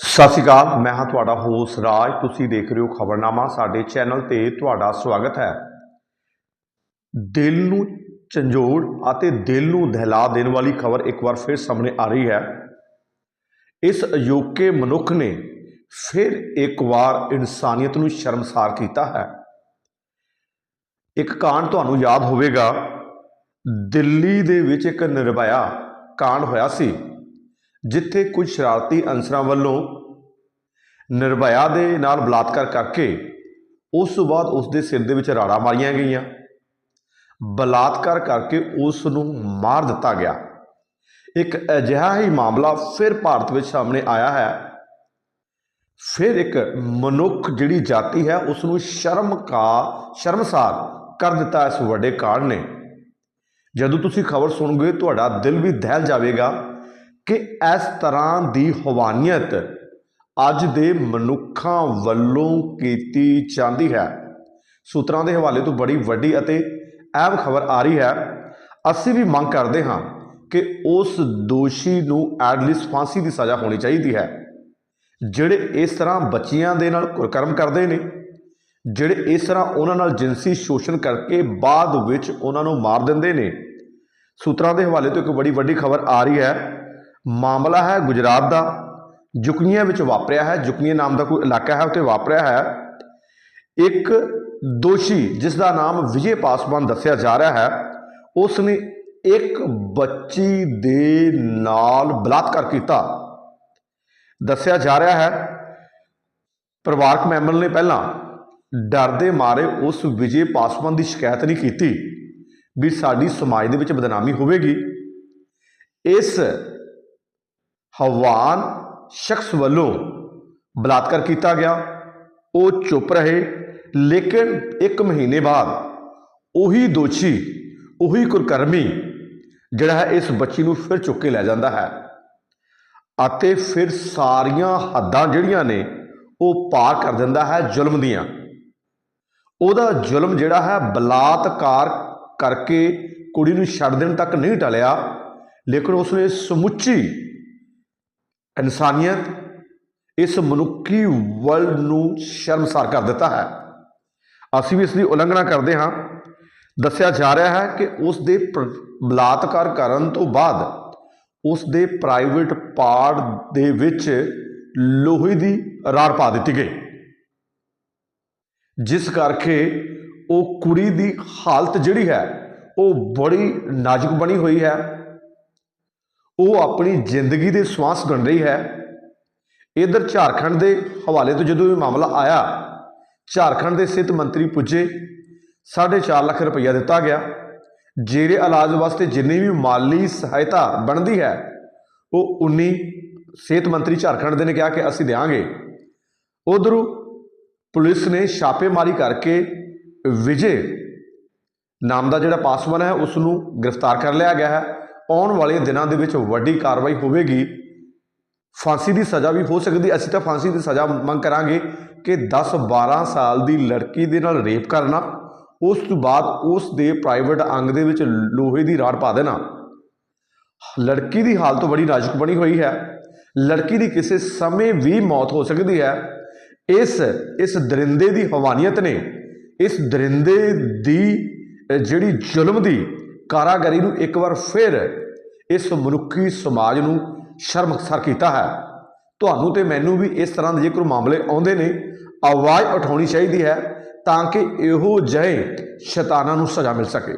ਸਤਿ ਸ਼੍ਰੀ ਅਕਾਲ, ਮੈਂ ਹਾਂ ਤੁਹਾਡਾ ਹੋਸ ਰਾਜ। ਤੁਸੀਂ ਦੇਖ ਰਹੇ ਹੋ ਖਬਰਨਾਮਾ, ਸਾਡੇ ਚੈਨਲ ਤੇ ਤੁਹਾਡਾ ਸਵਾਗਤ ਹੈ। ਦਿਲ ਨੂੰ ਝੰਜੋੜ ਅਤੇ ਦਿਲ ਨੂੰ ਦਹਿਲਾ ਦੇਣ ਵਾਲੀ ਖਬਰ ਇੱਕ ਵਾਰ ਫਿਰ ਸਾਹਮਣੇ ਆ ਰਹੀ ਹੈ। ਇਸ ਅਜੋਕੇ ਮਨੁੱਖ ਨੇ ਫਿਰ ਇੱਕ ਵਾਰ ਇਨਸਾਨੀਅਤ ਨੂੰ ਸ਼ਰਮਸਾਰ ਕੀਤਾ ਹੈ। ਇੱਕ ਕਾਂਡ ਤੁਹਾਨੂੰ ਯਾਦ ਹੋਵੇਗਾ। ਦਿੱਲੀ ਦੇ ਵਿੱਚ ਇੱਕ ਨਿਰਭਇਆ ਕਾਂਡ ਹੋਇਆ ਸੀ। ਜਿੱਥੇ ਕੁਝ ਸ਼ਰਾਰਤੀ ਅਨਸਰਾਂ ਵੱਲੋਂ ਨਿਰਭਇਆ ਦੇ ਨਾਲ ਬਲਾਤਕਾਰ ਕਰਕੇ ਉਸ ਤੋਂ ਬਾਅਦ ਉਸ ਦੇ ਸਿਰ ਦੇ ਵਿੱਚ ਰਾੜਾਂ ਮਾਰੀਆਂ ਗਈਆਂ। ਬਲਾਤਕਾਰ ਕਰਕੇ ਉਸ ਨੂੰ ਮਾਰ ਦਿੱਤਾ ਗਿਆ। ਇੱਕ ਅਜਿਹਾ ਹੀ ਮਾਮਲਾ ਫਿਰ ਭਾਰਤ ਵਿੱਚ ਸਾਹਮਣੇ ਆਇਆ ਹੈ। ਫਿਰ ਇੱਕ ਮਨੁੱਖ ਜਿਹੜੀ ਜਾਤੀ ਹੈ, ਉਸ ਨੂੰ ਸ਼ਰਮ ਕਾ, ਸ਼ਰਮਸਾਰ ਕਰ ਦਿੱਤਾ ਇਸ ਵੱਡੇ ਕਾਂਡ ਨੇ। ਜਦੋਂ ਤੁਸੀਂ ਖਬਰ ਸੁਣੋਗੇ, ਤੁਹਾਡਾ ਦਿਲ ਵੀ ਦਹਿਲ ਜਾਵੇਗਾ। ਕਿ ਇਸ ਤਰ੍ਹਾਂ ਦੀ ਹਵਾਨੀਅਤ ਅੱਜ ਦੇ ਮਨੁੱਖਾਂ ਵੱਲੋਂ ਕੀਤੀ ਜਾਂਦੀ ਹੈ। ਸੂਤਰਾਂ ਦੇ ਹਵਾਲੇ ਤੋਂ ਬੜੀ ਵੱਡੀ ਅਤੇ ਅਹਿਮ ਖਬਰ ਆ ਰਹੀ ਹੈ। ਅਸੀਂ ਵੀ ਮੰਗ ਕਰਦੇ ਹਾਂ ਕਿ ਉਸ ਦੋਸ਼ੀ ਨੂੰ ਐਟਲੀਸਟ ਫਾਂਸੀ ਦੀ ਸਜ਼ਾ ਹੋਣੀ ਚਾਹੀਦੀ ਹੈ। ਜਿਹੜੇ ਇਸ ਤਰ੍ਹਾਂ ਬੱਚੀਆਂ ਦੇ ਨਾਲ ਕੁਰਕਰਮ ਕਰਦੇ ਨੇ, ਜਿਹੜੇ ਇਸ ਤਰ੍ਹਾਂ ਉਹਨਾਂ ਨਾਲ ਜਿਨਸੀ ਸ਼ੋਸ਼ਣ ਕਰਕੇ ਬਾਅਦ ਵਿੱਚ ਉਹਨਾਂ ਨੂੰ ਮਾਰ ਦਿੰਦੇ ਨੇ। ਸੂਤਰਾਂ ਦੇ ਹਵਾਲੇ ਤੋਂ ਇੱਕ ਬੜੀ ਵੱਡੀ ਖਬਰ ਆ ਰਹੀ ਹੈ ਮਾਮਲਾ ਹੈ ਗੁਜਰਾਤ ਦਾ। ਜੁਕਨੀਆਂ ਵਿੱਚ ਵਾਪਰਿਆ ਹੈ। ਜੁਕਨੀਆਂ ਨਾਮ ਦਾ ਕੋਈ ਇਲਾਕਾ ਹੈ, ਉੱਥੇ ਵਾਪਰਿਆ ਹੈ। ਇੱਕ ਦੋਸ਼ੀ ਜਿਸ ਦਾ ਨਾਮ ਵਿਜੇ ਪਾਸਵਾਨ ਦੱਸਿਆ ਜਾ ਰਿਹਾ ਹੈ ਉਸ ਨੇ ਇੱਕ ਬੱਚੀ ਦੇ ਨਾਲ ਬਲਾਤਕਾਰ ਕੀਤਾ। ਦੱਸਿਆ ਜਾ ਰਿਹਾ ਹੈ, ਪਰਿਵਾਰਕ ਮੈਂਬਰ ਨੇ ਪਹਿਲਾਂ ਡਰਦੇ ਮਾਰੇ ਉਸ ਵਿਜੇ ਪਾਸਵਾਨ ਦੀ ਸ਼ਿਕਾਇਤ ਨਹੀਂ ਕੀਤੀ ਵੀ ਸਾਡੀ ਸਮਾਜ ਦੇ ਵਿੱਚ ਬਦਨਾਮੀ ਹੋਵੇਗੀ। ਇਸ ਹਵਾਨ ਸ਼ਖਸ ਵੱਲੋਂ ਬਲਾਤਕਾਰ ਕੀਤਾ ਗਿਆ। ਉਹ ਚੁੱਪ ਰਹੇ, ਲੇਕਿਨ ਇੱਕ ਮਹੀਨੇ ਬਾਅਦ ਉਹੀ ਦੋਸ਼ੀ, ਉਹੀ ਕੁਰਕਰਮੀ ਜਿਹੜਾ ਹੈ ਇਸ ਬੱਚੀ ਨੂੰ ਫਿਰ ਚੁੱਕ ਕੇ ਲੈ ਜਾਂਦਾ ਹੈ। ਅਤੇ ਫਿਰ ਸਾਰੀਆਂ ਹੱਦਾਂ ਜਿਹੜੀਆਂ ਨੇ, ਉਹ ਪਾਰ ਕਰ ਦਿੰਦਾ ਹੈ ਜ਼ੁਲਮ ਦੀਆਂ। ਉਹਦਾ ਜ਼ੁਲਮ ਜਿਹੜਾ ਹੈ ਬਲਾਤਕਾਰ ਕਰਕੇ ਕੁੜੀ ਨੂੰ ਛੱਡ ਦੇਣ ਤੱਕ ਨਹੀਂ ਟਲਿਆ, ਲੇਕਿਨ ਉਸਨੇ ਸਮੁੱਚੀ ਇਨਸਾਨੀਅਤ ਇਸ ਮਨੁੱਖੀ ਵਰਲਡ ਨੂੰ ਸ਼ਰਮਸਾਰ ਕਰ ਦਿੱਤਾ ਹੈ। ਅਸੀਂ ਵੀ ਇਸ ਦੀ ਉਲੰਘਣਾ ਕਰਦੇ ਹਾਂ। ਦੱਸਿਆ ਜਾ ਰਿਹਾ ਹੈ ਕਿ ਉਸ ਦੇ ਬਲਾਤਕਾਰ ਕਰਨ ਤੋਂ ਬਾਅਦ ਉਸ ਦੇ ਪ੍ਰਾਈਵੇਟ ਪਾਰਟ ਦੇ ਵਿੱਚ ਲੋਹੇ ਦੀ ਰਾੜ ਪਾ ਦਿੱਤੀ ਗਈ। ਜਿਸ ਕਰਕੇ ਉਹ ਕੁੜੀ ਦੀ ਹਾਲਤ ਜਿਹੜੀ ਹੈ, ਉਹ ਬੜੀ ਨਾਜ਼ੁਕ ਬਣੀ ਹੋਈ ਹੈ। ਉਹ ਆਪਣੀ ਜ਼ਿੰਦਗੀ ਦੇ ਸਵਾਸ ਗਣ ਰਹੀ ਹੈ। ਇਧਰ ਝਾਰਖੰਡ ਦੇ ਹਵਾਲੇ ਤੋਂ ਜਦੋਂ ਇਹ ਮਾਮਲਾ ਆਇਆ, ਝਾਰਖੰਡ ਦੇ ਸਿਹਤ ਮੰਤਰੀ ਪੁੱਜੇ 4.5 ਲੱਖ ਰੁਪਈਆ ਦਿੱਤਾ ਗਿਆ। ਜਿਹੜੇ ਇਲਾਜ ਵਾਸਤੇ ਜਿੰਨੀ ਵੀ ਮਾਲੀ ਸਹਾਇਤਾ ਬਣਦੀ ਹੈ, ਉਹ 19 ਸਿਹਤ ਮੰਤਰੀ ਝਾਰਖੰਡ ਦੇ ਨੇ ਕਿਹਾ ਕਿ ਅਸੀਂ ਦੇਵਾਂਗੇ ਉਧਰੋਂ ਪੁਲਿਸ ਨੇ ਛਾਪੇਮਾਰੀ ਕਰਕੇ ਵਿਜੇ, ਨਾਮ ਦਾ ਜਿਹੜਾ ਪਾਸਵਾਨ ਹੈ ਉਸ ਨੂੰ ਗ੍ਰਿਫਤਾਰ ਕਰ ਲਿਆ ਗਿਆ ਹੈ। ਆਉਣ ਵਾਲੇ ਦਿਨਾਂ ਦੇ ਵਿੱਚ ਵੱਡੀ ਕਾਰਵਾਈ ਹੋਵੇਗੀ। ਫਾਂਸੀ ਦੀ ਸਜ਼ਾ ਵੀ ਹੋ ਸਕਦੀ ਅਸੀਂ ਤਾਂ ਫਾਂਸੀ ਦੀ ਸਜ਼ਾ ਮੰਗ ਕਰਾਂਗੇ ਕਿ 10-12 ਸਾਲ ਦੀ ਲੜਕੀ ਦੇ ਨਾਲ ਰੇਪ ਕਰਨਾ, ਉਸ ਤੋਂ ਬਾਅਦ ਉਸ ਦੇ ਪ੍ਰਾਈਵੇਟ ਅੰਗ ਦੇ ਵਿੱਚ ਲੋਹੇ ਦੀ ਰਾੜ ਪਾ ਦੇਣਾ। ਲੜਕੀ ਦੀ ਹਾਲਤ ਬੜੀ ਨਾਜ਼ੁਕ ਬਣੀ ਹੋਈ ਹੈ। ਲੜਕੀ ਦੀ ਕਿਸੇ ਸਮੇਂ ਵੀ ਮੌਤ ਹੋ ਸਕਦੀ ਹੈ। ਇਸ ਇਸ ਦਰਿੰਦੇ ਦੀ ਹਵਾਨੀਅਤ ਨੇ। ਇਸ ਦਰਿੰਦੇ ਦੀ ਜਿਹੜੀ ਜ਼ੁਲਮ ਦੀ ਕਾਰਾਗਰੀ ਨੂੰ ਇੱਕ ਵਾਰ ਫਿਰ ਇਸ ਮਨੁੱਖੀ ਸਮਾਜ ਨੂੰ ਸ਼ਰਮਸਾਰ ਕੀਤਾ ਹੈ। ਤੁਹਾਨੂੰ ਤੇ ਮੈਨੂੰ ਵੀ ਇਸ ਤਰ੍ਹਾਂ ਦੇ ਜੇਕਰ ਮਾਮਲੇ ਆਉਂਦੇ ਨੇ, ਆਵਾਜ਼ ਉਠਾਉਣੀ ਚਾਹੀਦੀ ਹੈ ਤਾਂ ਕਿ ਇਹੋ ਜਿਹੇ ਸ਼ੈਤਾਨਾਂ ਨੂੰ ਸਜ਼ਾ ਮਿਲ ਸਕੇ।